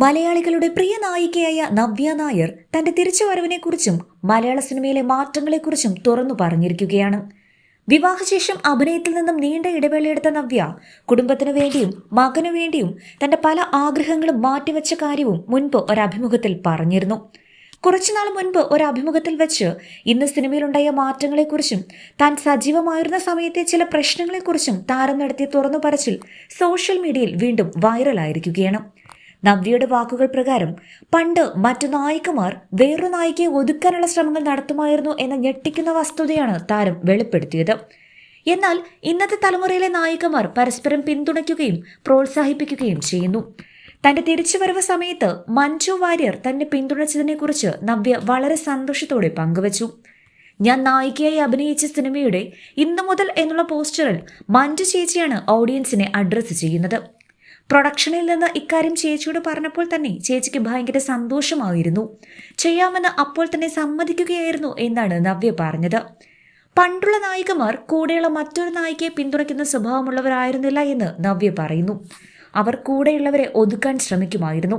മലയാളികളുടെ പ്രിയ നായികയായ നവ്യ നായർ തന്റെ തിരിച്ചുവരവിനെക്കുറിച്ചും മലയാള സിനിമയിലെ മാറ്റങ്ങളെക്കുറിച്ചും തുറന്നു പറഞ്ഞിരിക്കുകയാണ്. വിവാഹശേഷം അഭിനയത്തിൽ നിന്നും നീണ്ട ഇടവേളയെടുത്ത നവ്യ കുടുംബത്തിനു വേണ്ടിയും മകനു വേണ്ടിയും തന്റെ പല ആഗ്രഹങ്ങളും മാറ്റിവെച്ച കാര്യവും മുൻപ് ഒരഭിമുഖത്തിൽ പറഞ്ഞിരുന്നു. കുറച്ചുനാൾ മുൻപ് ഒരു അഭിമുഖത്തിൽ വെച്ച് ഇന്ന് സിനിമയിലുണ്ടായ മാറ്റങ്ങളെക്കുറിച്ചും താൻ സജീവമായിരുന്ന സമയത്തെ ചില പ്രശ്നങ്ങളെക്കുറിച്ചും താരം നടത്തിയ തുറന്നു പറച്ചിൽ സോഷ്യൽ മീഡിയയിൽ വീണ്ടും വൈറലായിരിക്കുകയാണ്. നവ്യയുടെ വാക്കുകൾ പ്രകാരം പണ്ട് മറ്റു നായികമാർ വേറൊരു നായികയെ ഒതുക്കാനുള്ള ശ്രമങ്ങൾ നടത്തുമായിരുന്നു എന്ന ഞെട്ടിക്കുന്ന വസ്തുതയാണ് താരം വെളിപ്പെടുത്തിയത്. എന്നാൽ ഇന്നത്തെ തലമുറയിലെ നായികമാർ പരസ്പരം പിന്തുണയ്ക്കുകയും പ്രോത്സാഹിപ്പിക്കുകയും ചെയ്യുന്നു. തന്റെ തിരിച്ചുവരവ് സമയത്ത് മഞ്ജു വാര്യർ തന്നെ പിന്തുണച്ചതിനെക്കുറിച്ച് നവ്യ വളരെ സന്തോഷത്തോടെ പങ്കുവച്ചു. ഞാൻ നായികയായി അഭിനയിച്ച സിനിമയുടെ ഇന്നു മുതൽ എന്നുള്ള പോസ്റ്ററിൽ മഞ്ജു ചേച്ചിയാണ് ഓഡിയൻസിനെ അഡ്രസ്സ് ചെയ്യുന്നത്. പ്രൊഡക്ഷനിൽ നിന്ന് ഇക്കാര്യം ചേച്ചിയോട് പറഞ്ഞപ്പോൾ തന്നെ ചേച്ചിക്ക് ഭയങ്കര സന്തോഷമായിരുന്നു. ചെയ്യാമെന്ന് അപ്പോൾ തന്നെ സമ്മതിക്കുകയായിരുന്നു എന്നാണ് നവ്യ പറഞ്ഞത്. പണ്ടുള്ള നായികമാർ കൂടെയുള്ള മറ്റൊരു നായികയെ പിന്തുണയ്ക്കുന്ന സ്വഭാവമുള്ളവരായിരുന്നില്ല എന്ന് നവ്യ പറയുന്നു. അവർ കൂടെയുള്ളവരെ ഒതുക്കാൻ ശ്രമിക്കുമായിരുന്നു.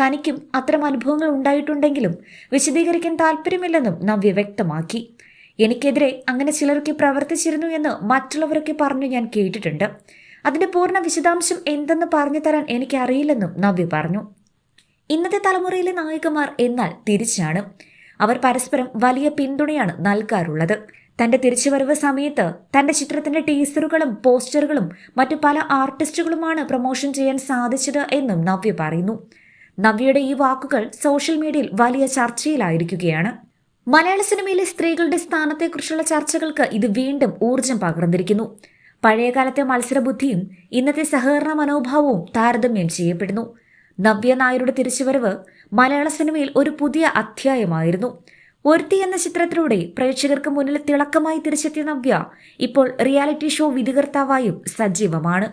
തനിക്കും അത്തരം അനുഭവങ്ങൾ ഉണ്ടായിട്ടുണ്ടെങ്കിലും വിശദീകരിക്കാൻ താല്പര്യമില്ലെന്നും നവ്യ വ്യക്തമാക്കി. എനിക്കെതിരെ അങ്ങനെ ചിലരൊക്കെ പ്രവർത്തിച്ചിരുന്നു എന്ന് മറ്റുള്ളവരൊക്കെ പറഞ്ഞു ഞാൻ കേട്ടിട്ടുണ്ട്. അതിന്റെ പൂർണ വിശദാംശം എന്തെന്ന് പറഞ്ഞു തരാൻ എനിക്കറിയില്ലെന്നും നവ്യ പറഞ്ഞു. ഇന്നത്തെ തലമുറയിലെ നായികമാർ എന്നാൽ തിരിച്ചാണ്. അവർ പരസ്പരം വലിയ പിന്തുണയാണ് നൽകാറുള്ളത്. തന്റെ തിരിച്ചുവരവ് സമയത്ത് തന്റെ ചിത്രത്തിന്റെ ടീസറുകളും പോസ്റ്ററുകളും മറ്റു പല ആർട്ടിസ്റ്റുകളുമാണ് പ്രൊമോഷൻ ചെയ്യാൻ സാധിച്ചത് എന്നും നവ്യ പറയുന്നു. നവ്യയുടെ ഈ വാക്കുകൾ സോഷ്യൽ മീഡിയയിൽ വലിയ ചർച്ചയിലായിരിക്കുകയാണ്. മലയാള സിനിമയിലെ സ്ത്രീകളുടെ സ്ഥാനത്തെക്കുറിച്ചുള്ള ചർച്ചകൾക്ക് ഇത് വീണ്ടും ഊർജം പകർന്നിരിക്കുന്നു. പഴയകാലത്തെ മത്സരബുദ്ധിയും ഇന്നത്തെ സഹകരണ മനോഭാവവും താരതമ്യം ചെയ്യപ്പെടുന്നു. നവ്യ നായരുടെ തിരിച്ചുവരവ് മലയാള സിനിമയിൽ ഒരു പുതിയ അധ്യായമായിരുന്നു. ഒരുത്തി എന്ന ചിത്രത്തിലൂടെ പ്രേക്ഷകർക്ക് മുന്നിൽ തിളക്കമായി തിരിച്ചെത്തിയ നവ്യ ഇപ്പോൾ റിയാലിറ്റി ഷോ വിധികർത്താവായും സജീവമാണ്.